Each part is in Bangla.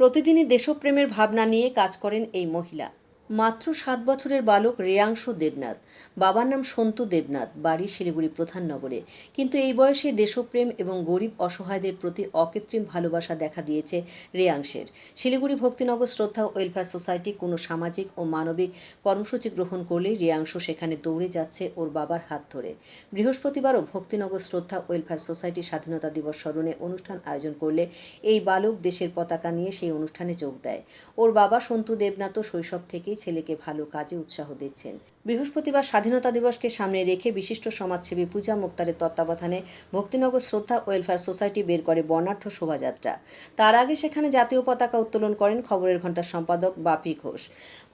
প্রতিদিনই দেশপ্রেমের ভাবনা নিয়ে কাজ করেন এই মহিলা। মাত্র সাত বছরের বালক রেয়াংশ দেবনাথ। বাবার নাম সন্তু দেবনাথ, বাড়ি শিলিগুড়ি প্রধান নগরে। কিন্তু এই বয়সে দেশপ্রেম এবং গরিব অসহায়দের প্রতি অকৃত্রিম ভালোবাসা দেখা দিয়েছে রেয়াংশের। শিলিগুড়ি ভক্তিনগর শ্রদ্ধা ওয়েলফেয়ার সোসাইটি কোনো সামাজিক ও মানবিক কর্মসূচি গ্রহণ করলেই রেয়াংশ সেখানে দৌড়ে যাচ্ছে ওর বাবার হাত ধরে। বৃহস্পতিবারও ভক্তিনগর শ্রদ্ধা ওয়েলফেয়ার সোসাইটি স্বাধীনতা দিবস স্মরণে অনুষ্ঠান আয়োজন করলে এই বালক দেশের পতাকা নিয়ে সেই অনুষ্ঠানে যোগ দেয়। ওর বাবা সন্তু দেবনাথও শৈশব থেকেই ছেলেকে ভালো কাজে উৎসাহ দিচ্ছেন। বৃহস্পতিবার স্বাধীনতা দিবসকে সামনে রেখে বিশিষ্ট সমাজসেবী পূজা মুক্তারের তত্ত্বাবধানে ভক্তিনগর শ্রদ্ধা ওয়েলফেয়ার সোসাইটি বের করে বর্ণাঢ্য শোভাযাত্রা। তার আগে সেখানে জাতীয় পতাকা উত্তোলন করেন খবরের ঘণ্টার সম্পাদক বাপি ঘোষ।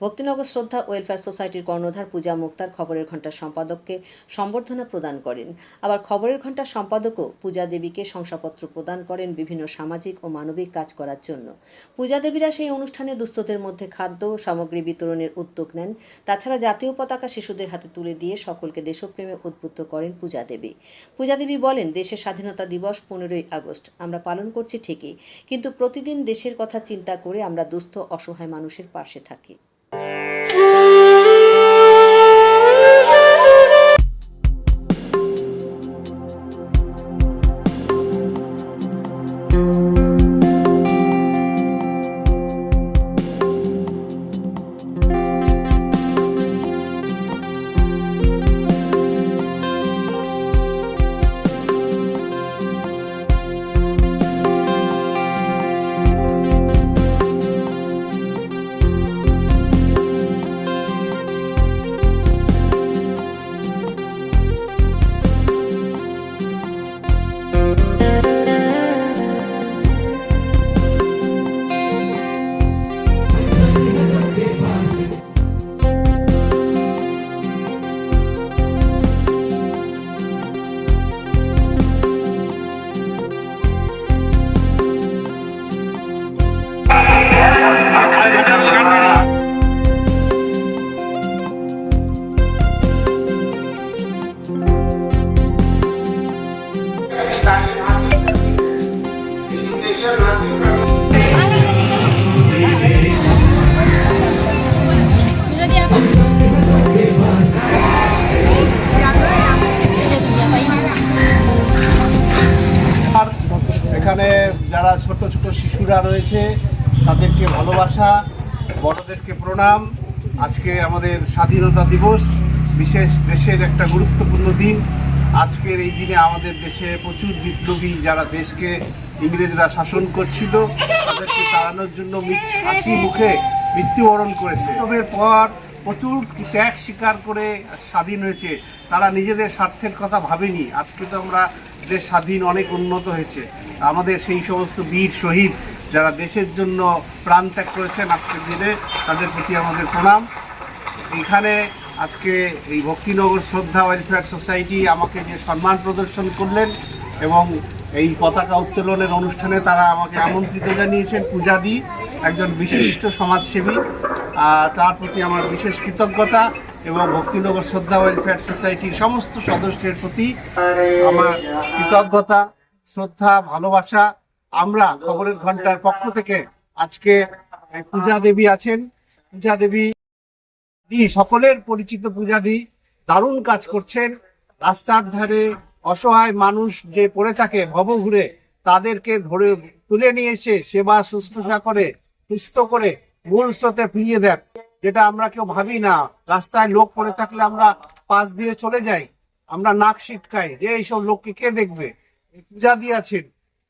ভক্তিনগর শ্রদ্ধা ওয়েলফেয়ার সোসাইটির কর্ণধার পূজা মুক্তার খবরের ঘণ্টার সম্পাদককে সম্বর্ধনা প্রদান করেন। আবার খবরের ঘণ্টার সম্পাদকও পূজা দেবীকে শংসাপত্র প্রদান করেন বিভিন্ন সামাজিক ও মানবিক কাজ করার জন্য। পূজা দেবীরা সেই অনুষ্ঠানে দুস্থদের মধ্যে খাদ্য সামগ্রী বিতরণের উদ্যোগ নেন। তাছাড়া জাতীয় পতাকা শিশুদের হাতে তুলে দিয়ে সকলকে দেশপ্রেমে উদ্বুদ্ধ করেন পূজা দেবী। পূজা দেবী বলেন, দেশের স্বাধীনতা দিবস পনেরোই আগস্ট। আমরা পালন করছি ঠিকই, কিন্তু প্রতিদিন দেশের কথা চিন্তা করে আমরা দুস্থ, অসহায় মানুষের পাশে থাকি। যারা ছোট ছোট শিশুরা রয়েছে, তাদেরকে ভালোবাসা, বড়দেরকে প্রণাম। আজকে আমাদের স্বাধীনতা দিবস, বিশেষ দেশের একটা গুরুত্বপূর্ণ দিন। আজকের এই দিনে আমাদের দেশে প্রচুর বিপ্লবী যারা দেশকে ইংরেজরা শাসন করছিল, তাদেরকে তাড়ানোর জন্য হাসি মুখে মৃত্যুবরণ করেছে। পর প্রচুর ত্যাগ স্বীকার করে স্বাধীন হয়েছে। তারা নিজেদের স্বার্থের কথা ভাবেনি। আজকে তো আমরা দেশ স্বাধীন অনেক উন্নত হয়েছে। আমাদের সেই সমস্ত বীর শহীদ যারা দেশের জন্য প্রাণ ত্যাগ করেছেন আজকের দিনে, তাদের প্রতি আমাদের প্রণাম। এখানে আজকে এই ভক্তিনগর শ্রদ্ধা ওয়েলফেয়ার সোসাইটি আমাকে যে সম্মান প্রদর্শন করলেন এবং এই পতাকা উত্তোলনের অনুষ্ঠানে তারা আমাকে আমন্ত্রিত জানিয়েছেন। পূজা দি একজন বিশিষ্ট সমাজসেবী। তার প্রতি আমার বিশেষ কৃতজ্ঞতা এবং ভক্তিনগর শ্রদ্ধা ওয়েলফেয়ার সোসাইটির সমস্ত সদস্যের প্রতি আমার কৃতজ্ঞতা, শ্রদ্ধা, ভালোবাসা। আমরা খবরের ঘণ্টার পক্ষ থেকে আজকে পূজা দেবী আছেন। পূজা দেবী দি সকলের পরিচিত পূজা দি দারুণ কাজ করছেন। রাস্তার ধারে অসহায় মানুষ যে পড়ে থাকে ভব ঘুরে, তাদেরকে ধরে তুলে নিয়ে এসে সেবা শুশ্রূষা করে, সুস্থ করে মূল স্রোতে ফিরিয়ে দেন, যেটা আমরা কেউ ভাবি না। রাস্তায় লোক পড়ে থাকলে আমরা পাশ দিয়ে চলে যাই, আমরা নাক শিটকাই যে এইসব লোককে কে দেখবে? পূজা দিয়েছেন।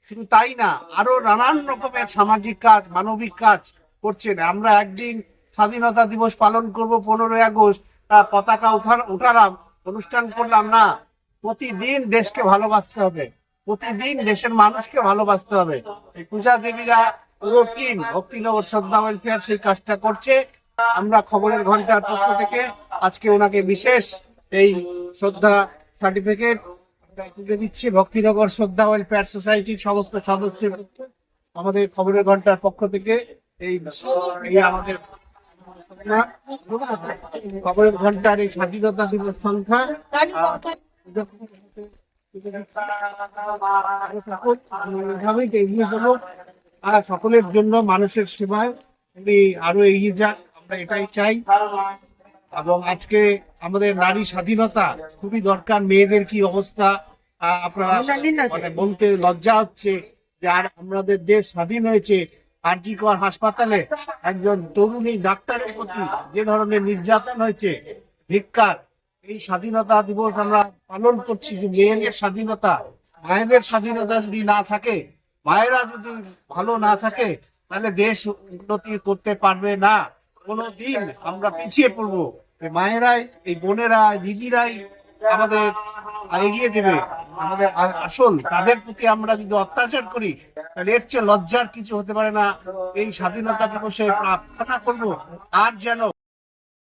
শুধু তাই না, আরও নানান রকমের সামাজিক কাজ, মানবিক কাজ করছেন। আমরা একদিন স্বাধীনতা দিবস পালন করব পনেরোই আগস্ট। তা পতাকা উঠার উঠালাম অনুষ্ঠান করলাম না। প্রতিদিন দেশকে ভালোবাসতে হবে। প্রতিদিন দেশের মানুষকে ভালোবাসতে হবে। এই পূজা দেবীরা পুরো টিম ভক্তিনগর শ্রদ্ধা ওয়েলফেয়ার সেই কাজটা করছে। আমরা খবরের ঘণ্টার পক্ষ থেকে আজকে ওনাকে বিশেষ এই শ্রদ্ধা সার্টিফিকেট তুলে দিচ্ছি। ভক্তিনগর শ্রদ্ধা ওয়েলফেয়ার সোসাইটির সমস্ত সদস্যের আমাদের খবরের ঘণ্টার পক্ষ থেকে এই এই আমাদের খবরের ঘণ্টার এই স্বাধীনতা দিবস সংখ্যা। এগিয়ে আর সকলের জন্য মানুষের সেবায় উনি আরও এগিয়ে যাক আমরা এটাই চাই। এবং আজকে আমাদের নারী স্বাধীনতা খুবই দরকার মেয়েদের কি অবস্থা আপনারা মানে বলতে লজ্জা হচ্ছে যে আর আমাদের দেশ স্বাধীন হয়েছে আরজিকর হাসপাতালে একজন তরুণী ডাক্তারের প্রতি যে ধরনের নির্যাতন হয়েছে ধিক্কার এই স্বাধীনতা দিবস আমরা পালন করছি যে মেয়েদের স্বাধীনতা মায়েদের স্বাধীনতা যদি না থাকে মায়েরা যদি ভালো না থাকে, তাহলে দেশ উন্নতি করতে পারবে না। কোনোদিন আমরা পিছিয়ে পড়ব। মায়েরাই, এই বোনেরা দিদিরাই আমাদের এগিয়ে দেবে। আমাদের আসল, তাদের প্রতি আমরা যদি অত্যাচার করি, তাহলে এর চেয়ে লজ্জার কিছু হতে পারে না। এই স্বাধীনতা দিবসে প্রার্থনা করব, আর যেন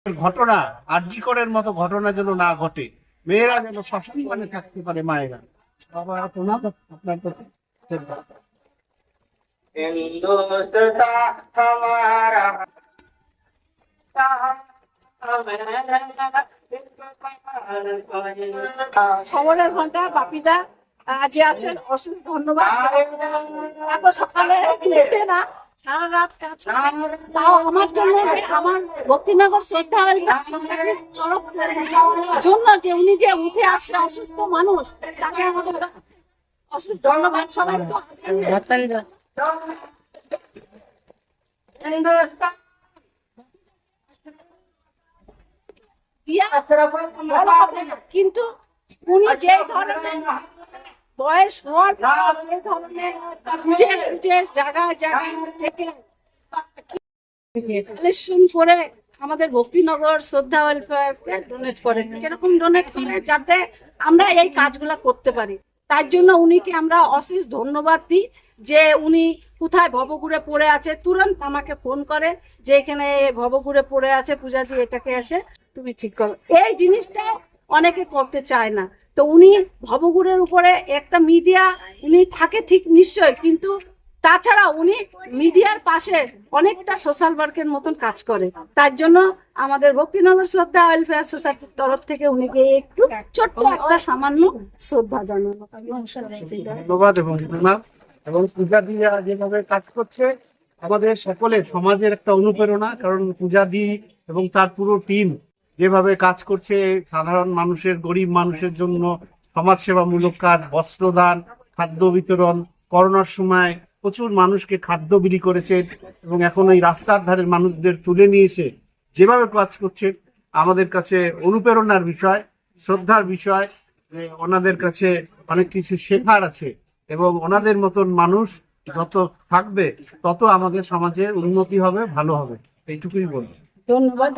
ঘটনা আর্যিকরের মতো ঘটনা যেন না ঘটে। মেয়েরা যেন সসম্মানে থাকতে পারে মায়েরা। বাবা, আপনার প্রতি শ্রদ্ধা। हिंदुस्तान हमारा খবরের ঘন্টা বাপিদা আহ, যে আসেন অশেষ ধন্যবাদ এত সকালে উঠে না সারা রাত কাজ করে। তাও আমার জন্য যে আমার ভক্তিনগর শ্রদ্ধা ওয়েলফেয়ার সোসাইটির তরফ জন্য যে উনি যে উঠে আসছে অসুস্থ মানুষ তাকে আমাদের অশেষ ধন্যবাদ সবাই দিয়া বলা হবে না। কিন্তু উনি যে ধরনের বয়স হওয়ার পর যে ধরনের খুঁজে খুঁজে জায়গায় জায়গায় থেকে কালেকশন করে আমাদের ভক্তিনগর শ্রদ্ধা ওয়েলফেয়ার ডোনেট করে। কীরকম ডোনেট করে? যাতে আমরা এই কাজগুলা করতে পারি। তার জন্য উনিকে আমরা অশেষ ধন্যবাদ দিই। যে উনি কোথায় ভবঘুরে পড়ে আছে, তুরন্ত আমাকে ফোন করে যে এখানে ভবঘুরে পড়ে আছে পূজা দিয়ে এটাকে এসে তুমি ঠিক করো। এই জিনিসটা অনেকে করতে চায় না। তো উনি ভবঘুরের উপরে একটা মিডিয়া উনি থাকে ঠিক নিশ্চয় কিন্তু তাছাড়া উনি মিডিয়ার পাশে অনেকটা সোশ্যাল ওয়ার্কের মতন কাজ করে। তার জন্য আমাদের ভক্তিনগর শ্রদ্ধা ওয়েলফেয়ার সোসাইটির তরফ থেকে উনিকে একটু ছোট্ট একটা সামান্য শ্রদ্ধা জানানো। ধন্যবাদ। এবং পূজা দিয়া যেভাবে কাজ করছে, আমাদের সকলের, সমাজের একটা অনুপ্রেরণা, কারণ পূজা দি এবং তার পুরো টিম যেভাবে কাজ করছে, সাধারণ মানুষের, গরিব মানুষের জন্য সমাজসেবামূলক কাজ, বস্ত্রদান, খাদ্য বিতরণ, করোনার সময় প্রচুর মানুষকে খাদ্য বিলি করেছে এবং এখন এই রাস্তার ধারের মানুষদের তুলে নিয়েছে। যেভাবে কাজ করছে, আমাদের কাছে অনুপ্রেরণার বিষয়, শ্রদ্ধার বিষয় ওনাদের কাছে অনেক কিছু শেখার আছে। এবং ওনাদের মতন মানুষ যত থাকবে, তত আমাদের সমাজের উন্নতি হবে, ভালো হবে। এইটুকুই বলছি। ধন্যবাদ